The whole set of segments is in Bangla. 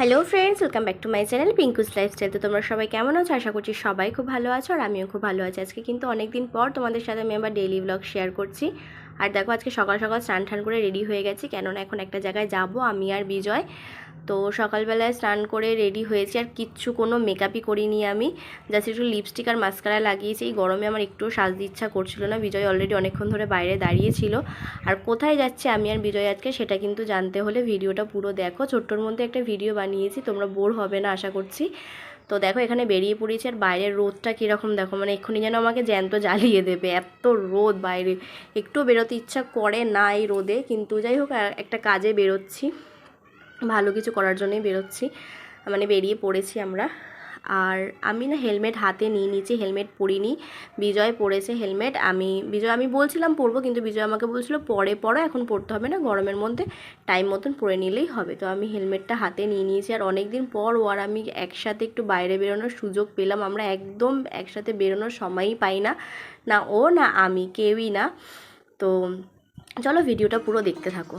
Hello friends welcome back to my channel Pinku's lifestyle তো তোমরা সবাই কেমন আছো? আশা করছি সবাই খুব ভালো আছো আর আমিও খুব ভালো আছি। আজকে কিন্তু অনেক দিন পর তোমাদের সাথে আমি আবার ডেইলি ব্লগ শেয়ার করছি। আর দেখো, আজকে সকাল সকাল স্নান টান করে রেডি হয়ে গেছি। কেননা এখন একটা জায়গায় যাব আমি আর বিজয়। তো সকালবেলায় স্নান করে রেডি হয়েছি। আর কিচ্ছু কোনো মেকআপই করিনি আমি। জাস্ট একটু লিপস্টিক আর মাস্কারা লাগিয়েছি। এই গরমে আমার একটুও সাজতে ইচ্ছা করছিল না। বিজয় অলরেডি অনেকক্ষণ ধরে বাইরে দাঁড়িয়েছিল। আর কোথায় যাচ্ছে আমি আর বিজয় আজকে সেটা কিন্তু জানতে হলে ভিডিওটা পুরো দেখো। ছোট্টর মধ্যে একটা ভিডিও বানিয়েছি। তোমরা বোর হবে না, আশা করছি। তো দেখো, এখানে বেরিয়ে পড়েছি। আর বাইরের রোদটা কীরকম দেখো? মানে এক্ষুনি যেন আমাকে জ্যান্ত জ্বালিয়ে দেবে। এত রোদ বাইরে। একটু বেরোতে ইচ্ছা করে না এই রোদে। কিন্তু যাই হোক একটা কাজে বেরোচ্ছি। ভালো কিছু করার জন্যই বেরোচ্ছি। মানে বেরিয়ে পড়েছি আমরা। আর আমি না হেলমেট হাতে নিয়ে নিয়েছি, হেলমেট পরিনি। বিজয় পরেছে হেলমেট। আমি, বিজয়, আমি বলছিলাম পরবো, কিন্তু বিজয় আমাকে বলছিল পরে পরো, এখন পরতে হবে না, গরমের মধ্যে টাইম মতন পরে নিলেই হবে। তো আমি হেলমেটটা হাতে নিয়ে নিয়েছি। আর অনেক দিন পর ও আর আমি একসাথে একটু বাইরে বেরোনোর সুযোগ পেলাম। আমরা একদম একসাথে বেরোনোর সময়ই পাই না। না ও, না আমি, কেউই না। তো চলো, ভিডিওটা পুরো দেখতে থাকো।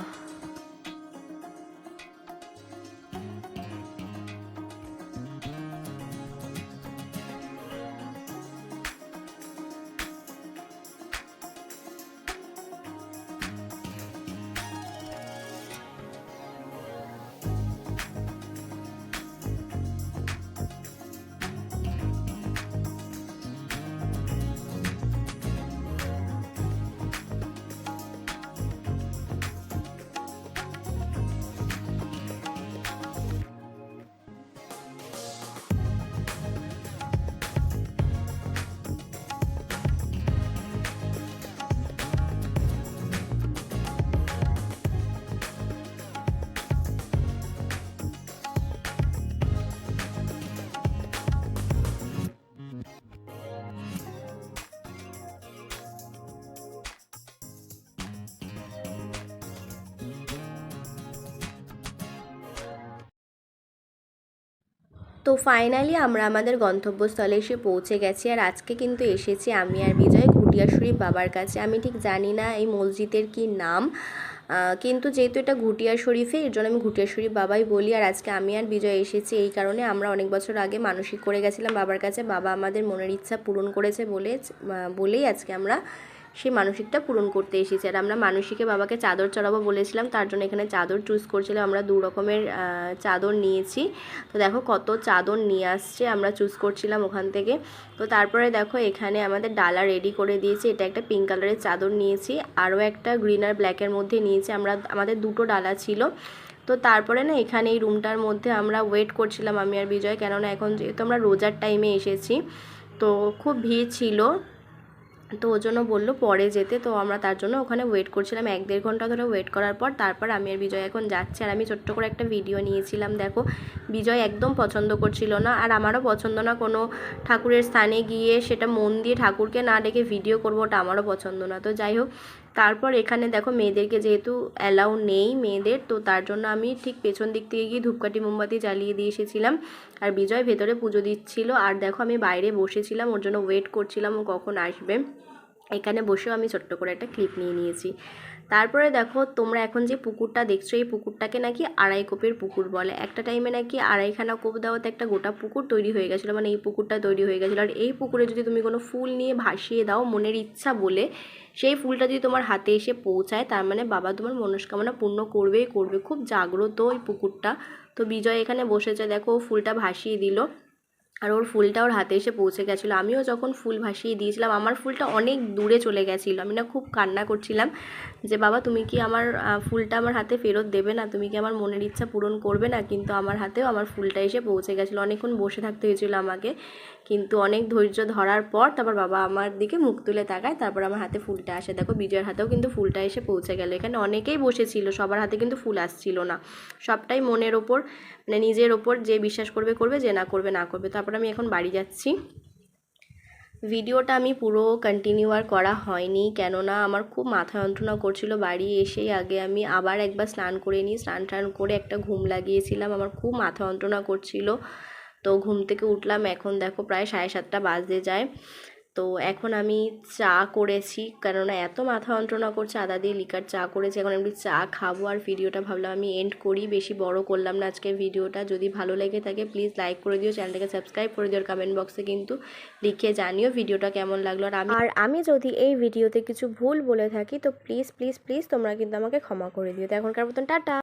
তো ফাইনালি আমরা আমাদের গন্তব্যস্থলে এসে পৌঁছে গেছি আর আজকে কিন্তু এসেছি আমি আর বিজয় ঘুটিয়াশুরি বাবার কাছে। আমি ঠিক জানি না এই মসজিদের কি নাম কিন্তু যেহেতু এটা ঘুটিয়া শরীফে এর জন্য আমি ঘুটিয়া শরীফ বাবাই বলি। আর আজকে আমি আর বিজয় এসেছি এই কারণে আমরা অনেক বছর আগে মানসিক করে গেছিলাম বাবার কাছে। বাবা আমাদের মনের ইচ্ছা পূরণ করেছে বলে বলেই আজকে আমরা সেই মানসিকটা পূরণ করতে এসেছি। আর আমরা মানসিকে বাবাকে চাদর চড়াবো বলেছিলাম, তার জন্য এখানে চাদর চুজ করছিলাম। আমরা দু রকমের চাদর নিয়েছি। তো দেখো কত চাদর নিয়ে আসছে, আমরা চুজ করছিলাম ওখান থেকে। তো তারপরে দেখো এখানে আমাদের ডালা রেডি করে দিয়েছি। এটা একটা পিঙ্ক কালারের চাদর নিয়েছি। আরও একটা গ্রিন আর ব্ল্যাকের মধ্যে নিয়েছি। আমরা, আমাদের দুটো ডালা ছিল। তো তারপরে না এখানে এই রুমটার মধ্যে আমরা ওয়েট করছিলাম আমি আর বিজয়। কেননা এখন যেহেতু আমরা রোজার টাইমে এসেছি, তো খুব ভিড় ছিল। তো ওর জন্য বলল পরে যেতে। তো আমরা তার জন্য ওখানে ওয়েট করছিলাম এক দেড় ঘণ্টা ধরে ওয়েট করার পর তারপর আমি আর বিজয় এখন যাচ্ছি। আর আমি ছোট্ট করে একটা ভিডিও নিয়েছিলাম, দেখো। বিজয় একদম পছন্দ করছিল না। আর আমারও পছন্দ না কোনো ঠাকুরের স্থানে গিয়ে সেটা মন দিয়ে ঠাকুরকে না ডেকে ভিডিও করব, ওটা আমারও পছন্দ না। তো যাই হোক তারপর এখানে দেখো মেয়েদেরকে যেহেতু অ্যালাউ নেই মেয়েদের, তো তার জন্য আমি ঠিক পেছন দিক থেকে গিয়ে ধূপকাঠি মোমবাতি জ্বালিয়ে দিয়ে এসেছিলাম। আর বিজয় ভেতরে পুজো দিচ্ছিল। আর দেখো আমি বাইরে বসেছিলাম, ওর জন্য ওয়েট করছিলাম ও কখন আসবে। এখানে বসেও আমি ছোট্ট করে একটা ক্লিপ নিয়ে নিয়েছি। তারপরে দেখো তোমরা এখন যে পুকুরটা দেখছ, এই পুকুরটাকে নাকি আড়াই কোপের পুকুর বলে। একটা টাইমে নাকি আড়াইখানা কোপ দেওয়াতে একটা গোটা পুকুর তৈরি হয়ে গেছিল মানে এই পুকুরটা তৈরি হয়ে গেছিল। আর এই পুকুরে যদি তুমি কোনো ফুল নিয়ে ভাসিয়ে দাও মনের ইচ্ছা বলে, সেই ফুলটা যদি তোমার হাতে এসে পৌঁছায়, তার মানে বাবা তোমার মনস্কামনা পূর্ণ করবেই করবে। খুব জাগ্রত ওই পুকুরটা। তো বিজয় এখানে বসেছে, দেখো ফুলটা ভাসিয়ে দিল। আর ওর ফুলটা ওর হাতে এসে পৌঁছে গেছিল। আমিও যখন ফুল ভাসিয়ে দিয়েছিলাম, আমার ফুলটা অনেক দূরে চলে গেছিল। আমি না খুব কান্না করছিলাম যে, বাবা, তুমি কি আমার ফুলটা আমার হাতে ফেরত দেবে না? তুমি কি আমার মনের ইচ্ছা পূরণ করবে না? কিন্তু আমার হাতেও আমার ফুলটা এসে পৌঁছে গেছিল। অনেকক্ষণ বসে থাকতে হয়েছিল আমাকে। কিন্তু অনেক ধৈর্য ধরার পর তারপর বাবা আমার দিকে মুখ তুলে তাকায়, তারপর আমার হাতে ফুলটা আসে। দেখো, বিজয়ের হাতেও কিন্তু ফুলটা এসে পৌঁছে গেল। এখানে অনেকেই বসেছিল, সবার হাতে কিন্তু ফুল আসছিল না। সবটাই মনের ওপর মানে নিজের ওপর যে বিশ্বাস করবে করবে, যে না করবে না করবে। তারপর আমি এখন বাড়ি যাচ্ছি। ভিডিওটা আমি পুরো কন্টিনিউ আর করা হয়নি, কেননা আমার খুব মাথা যন্ত্রণা করছিল বাড়ি এসেই আগে আমি আবার একবার স্নান করে নিই, স্নান টান করে একটা ঘুম লাগিয়েছিলাম, আমার খুব মাথা যন্ত্রণা করছিল। তো ঘুম থেকে উঠলাম, এখন দেখো প্রায় সাড়ে সাতটা বাজতে যায়। তো এখন আমি চা করেছি। কেননা এত মাথা যন্ত্রণা করছে, আদা দিয়ে লিকার চা করেছি। এখন আমি চা খাব আর ভিডিওটা ভাবলাম আমি এন্ড করি, বেশি বড় করলাম না আজকে ভিডিওটা। যদি ভালো লেগে থাকে প্লিজ লাইক করে দিও চ্যানেলটাকে সাবস্ক্রাইব করে দিও কমেন্ট বক্সে কিন্তু লিখে জানিও ভিডিওটা কেমন লাগল। আর আমি আর আমি যদি এই ভিডিওতে কিছু ভুল বলে থাকি, তো প্লিজ প্লিজ প্লিজ তোমরা কিন্তু আমাকে ক্ষমা করে দিও। তো এখনকার মতন, টাটা!